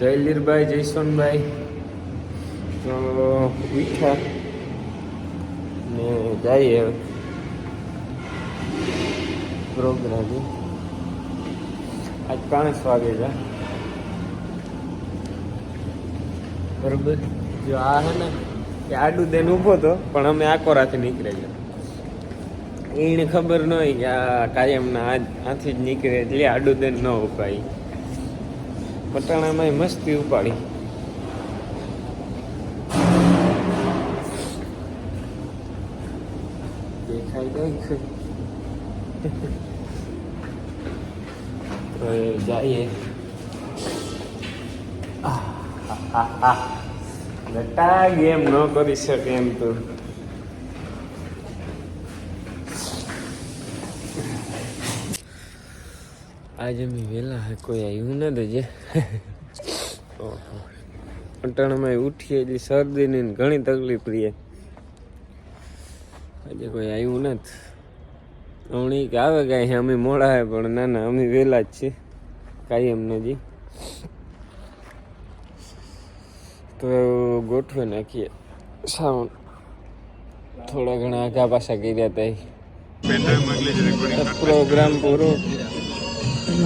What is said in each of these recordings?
જયલીરભાઈ જયસવંતભાઈ તો ઉઠ્યા ને જઈએ પ્રોગ્રામ આજ પાંચ વાગે છે. બરોબર? જો આ હે ને કે આડું દેન ઊભો તો, પણ અમે આકોરાથી નીકળે છે. એને ખબર ન હોય કે આ કાયમના આજ આથી જ નીકળે એટલે આડું દેન ન ઉપાય પટાણામાં મસ્તી ઉપાડી. દેખાઈ ગઈ જઈએ. લટા ગેમ ન કરી શકે એમ તો. આજે મેં વહેલા હે કોઈ આવ્યું નથી દેજે ઓહો. અટાણામાં ઉઠીએ એટલે શરદીની ઘણી તકલીફ રહી. આજે કોઈ આવ્યું નથી. હમણાં કે આવે કાંઈ અમે મોડા હે પણ ના ના અમે વહેલા જ છીએ કાંઈ એમ નથી. તો ગોઠવી નાખીએ. સાઉન્ડ થોડા ઘણા આગા પાછા કર્યા હતા પ્રોગ્રામ પૂરો. તો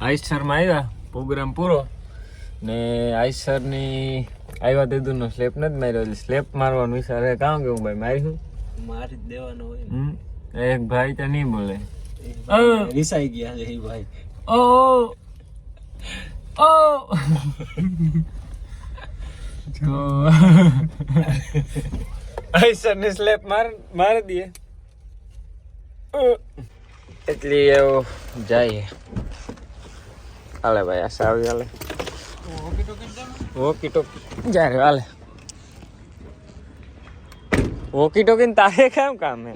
આઈસરમાં આવ્યા પ્રોગ્રામ પૂરો. ને આઈસરની આવ્યા દીધું નો સ્લેપ નથી માર્યો સ્લેપ મારવાનું વિચાર. હે કામ કેવું ભાઈ મારી હું મારી જ દેવાનો હોય? એક ભાઈ તો નહીં બોલે. વિસાઈ ગયા છે એ ભાઈ. ઓ ઓ. તો આઈસરની સ્લેપ માર મારી દઈએ એટલે એવું જાય. હાલે ભાઈ આ સાવી હાલે. ઓકી ટોકી જાય રે હાલે. ઓકી ટોકી તારે કેમ કામ હે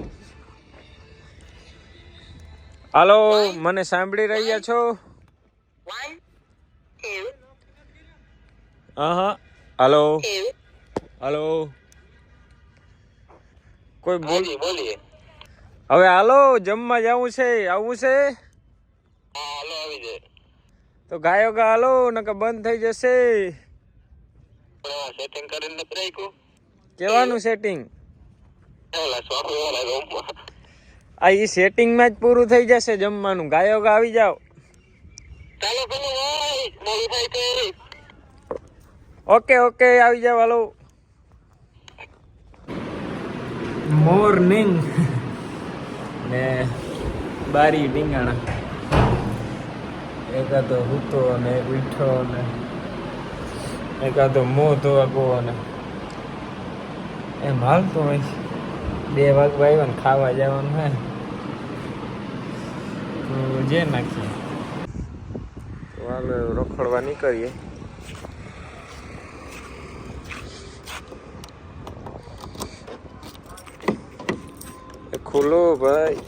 હાલો મને સાંભળી રહ્યા છો? હા હાલો. હાલો. કોઈ બોલ હવે હાલો જમવા જવું છે આવું છે? તો ગાયો ગા હાલો નકર બંધ થઈ જશે. કેવાનું સેટિંગ ઓલા સોફ્ટવેર વાળા રૂમમાં આ ઈ સેટિંગમાં જ પૂરું થઈ જશે જમવાનું. ગાયો ગા આવી જાઓ. ચાલો પેલો ભાઈ મોડીફાઈ કરી ઓકે ઓકે આવી જાઓ હાલો. મોર્નિંગ ને બારી ડીંગાણા એકાદો હૂતો અને એક વીઠો અને એકાદો મોં ધોવા ગો અને એમ હાલતો હોય. બે વાગવા આવ્યા ને ખાવા જવાનું હે તો જે નાખીએ. તો હાલો રખડવા નીકળીએ. એ ખુલ્લો ભાઈ.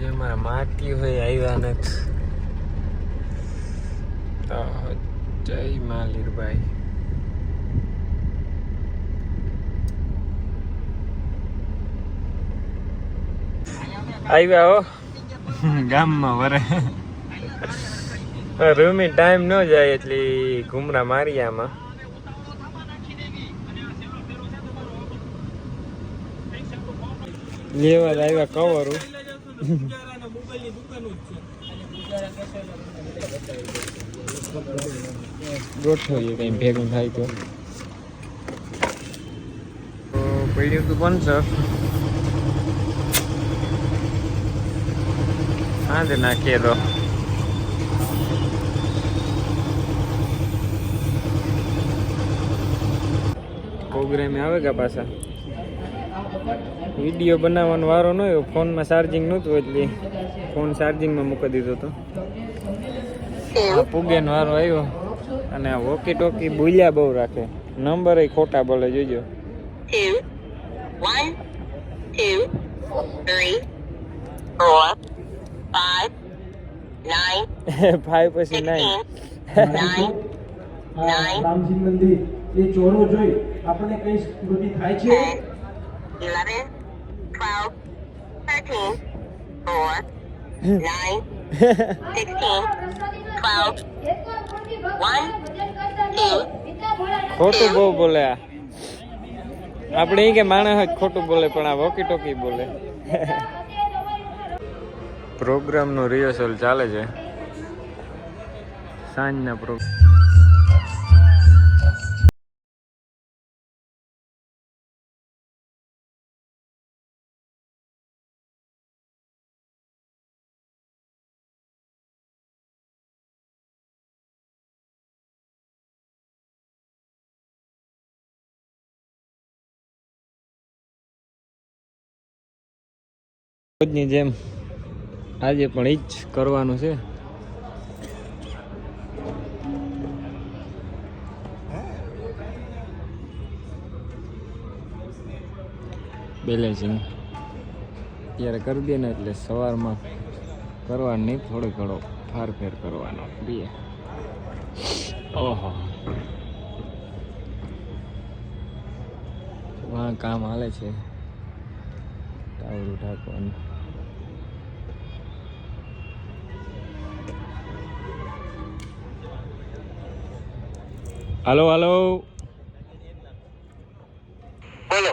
જે મારા માટી હોય આવ્યા નથી તો જય માલીરભાઈ આવ્યા હો. ગામમાં વરે. રૂમી ટાઈમ ન જાય એટલે ઘુમરા મારી આમાં. લેવા જ આવ્યા કવરું ગોઠવીએ કઈ ભેગું થાય તો. પડ્યું પંચર સર તે નાખીએ તો. પ્રોગ્રામે આવે કે પાછા? વીડિયો બનાવવાનો વારો ન ફોનમાં ચાર્જિંગ નહોતું એટલે ફોન ચાર્જિંગમાં મૂકી દીધો હતો પુગેનો વારો આવ્યો. અને વોકી ટોકી બોલ્યા બહુ રાખે નંબર ખોટા બોલે જોજો ફાઈવ પછી આ રામજી મંદિર એ ચોરો જોઈ આપણને કઈ સ્મૃતિ થાય છે nine, sixteen, twelve, ખોટું બહુ બોલે આ. આપણે એ કે માણસ ખોટું બોલે પણ આ વોકી ટોકી બોલે પ્રોગ્રામનું રિહર્સલ ચાલે છે. સાંજના પ્રોગ્રામ રોજની જેમ આજે પણ એ જ કરવાનું છે. બેલેન્સિંગ ત્યારે કરી દે ને એટલે સવારમાં કરવાનું નહીં, થોડો ઘણો ફારફેર કરવાનો. બે ઓહો. કામ હાલે છે. ટાવર ઢાંકવાનું હાલો હાલો બોલો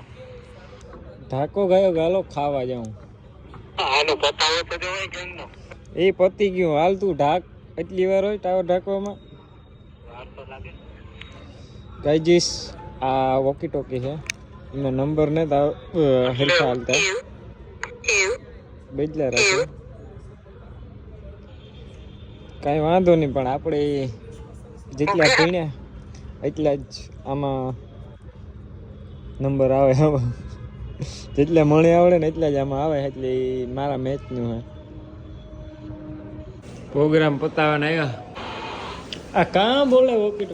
ધાકો ગયો ગાલો ખાવા જાઉં. આનો પતાવો તો જોવાય કેમ એ પતી ગયું. હાલ તું ઢાક. એટલી વાર હોય ટાવર ઢાકવામાં. ગાઈજીસ આ વોકી ટોકી છે. એનો નંબર ને તાવ હરખા હાલતા. બેજલા રાખે. કાંઈ વાંધો નહીં પણ આપણે જેટલા ભણ્યા એટલા જ આમાં નંબર આવે આમાં. જેટલા મણે આવડે ને એટલા જ આમાં આવે એટલે મારા મેચનું હે. પ્રોગ્રામ પતાવવાના આવ્યા. આ કાં બોલે વોકી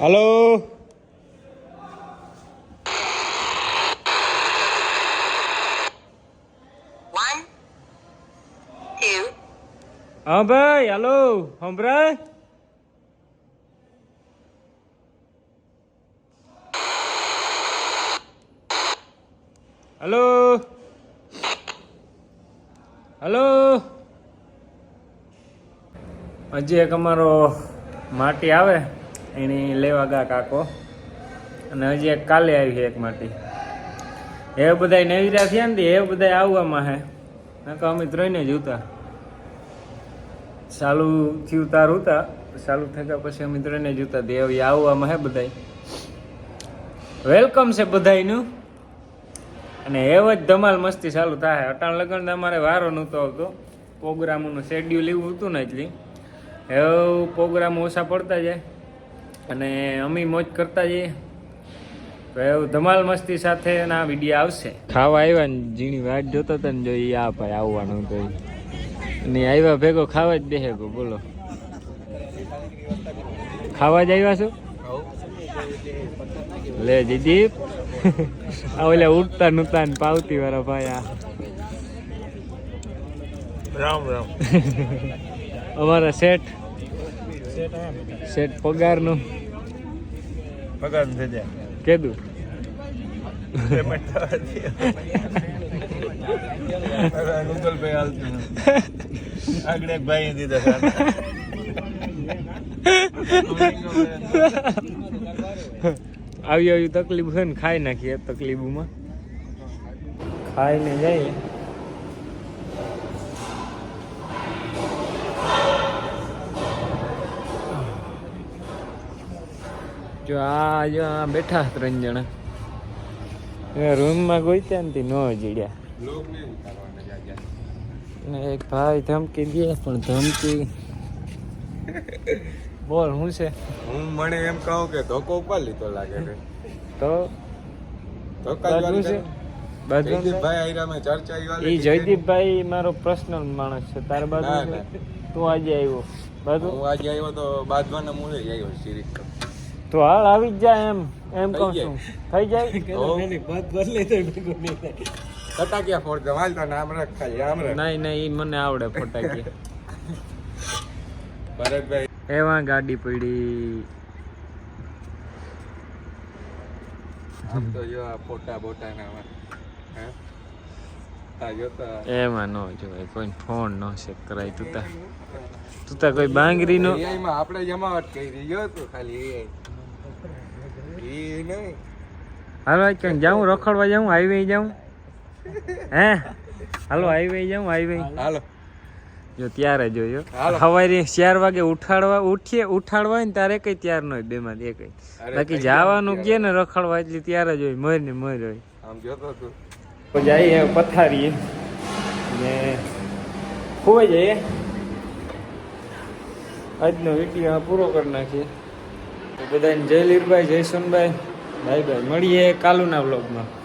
હલો હા ભાઈ હલો સંભળાય હલો હલો. હજી એક અમારો માટી આવે, એની લેવા ગા કાકો. અને હજી એક કાલે આવી છે એક માટી. એ બધા નવીરા થયા ને એ બધા આવવામાં હે. નકા અમે ત્રણે જ ઉતા. ચાલુ થયું તાર ઉતા, ચાલુ થયા પછી અમે ત્રણે જ ઉતા દેવ આવવામાં હે બધાય. વેલકમ છે બધાયનું. અને એવો જ ધમાલ મસ્તી ચાલુ થાય. અટાણ લગન અમારે વારો નહોતો આવતો. પ્રોગ્રામોનું શેડ્યુલ એવું હતું ને એટલી. એવું પ્રોગ્રામ ઓછા પડતા જાય અને અમે મોજ કરતા જઈએ. તો એવું ધમાલ મસ્તી સાથે ના વીડિયો આવશે. ખાવા આવ્યા ને ઝીણી વાટ જોતો હતો ને જો એ આ ભાઈ, આવવાનું તો. અને આવ્યા ભેગો ખાવા જ ગો, બોલો. ખાવા જ આવ્યા છો? લે આ ઓલા ઉઠતા નુતા ને પાવતી વાળા ભાઈ આ. રામ રામ. અમારા શેઠ. શેઠ પગારનું. પગાર થઈ જાય કીધું પેમેન્ટ થવા દે ગૂગલ પે હાલતું આગળ એક ભાઈ દીધા આવી આવી તકલીફ હોય ને ખાઈ નાખીએ તકલીફમાં. ખાઈને જઈએ. જો આ જો આ બેઠા ત્રણ જણા. રૂમમાં કોઈ ત્યાં ન જીડ્યા. ને એક ભાઈ ધમકી દે, પણ ધમકી બોલ શું છે? હું મને એમ કહું કે ધોકો ઉપર લીધો લાગે છે. તો? ધોકા જ બાજુ છે? જયદીપભાઈ આયરા મેં ચર્ચા ઈ એ જયદીપભાઈ મારો પર્સનલ માણસ છે. તાર બાજુ છે? તું આજે આવ્યો બાજુ? હું આજે આવ્યો તો બાંધવાના મૂળે જ આવ્યો સિરીઝ તો હાલ આવી જ જાય એમ એમ થઈ કહું છું. થઈ જાય? ફટાકિયા નામ રાખ ખાલી આમ રાખ. નહીં નહીં ઈ મને આવડે ફટાકી ભરતભાઈ એવા ગાડી પડી. આમ તો જો આ ફોટા બોટા ના એમાં ન જોવાય કોઈ ફોન ન સેટ કરાય. તું તા તું તા કોઈ બાંગરી નો આપણે જમાવટ કરી જો તો ખાલી એ. નહીં. હાલો ક્યાંક જાઉં? રખડવા જાઉં? હાઈવે જાઉં? હે? હાલો હાઈવે જાઉં હાઈવે હાલો. જો ત્યારે જોયો. સવારે ચાર વાગે ઉઠાડવા ઉઠીએ ઉઠાડવા હોય ને તારે કઈ ત્યાર ન હોય બેમાં એક બાકી જવાનું કે ને રખડવા એટલે ત્યારે જ હોય મર ને મર હોય. આમ જોતો તું જઈએ પથારીએ. ને ખોવાઈ જઈએ. આજનો વીડિયો પૂરો કરી નાખીએ. બધાને જય લીરભાઈ જય સોનભાઈ. ભાઈ બાય. મળીએ કાલુના બ્લોગમાં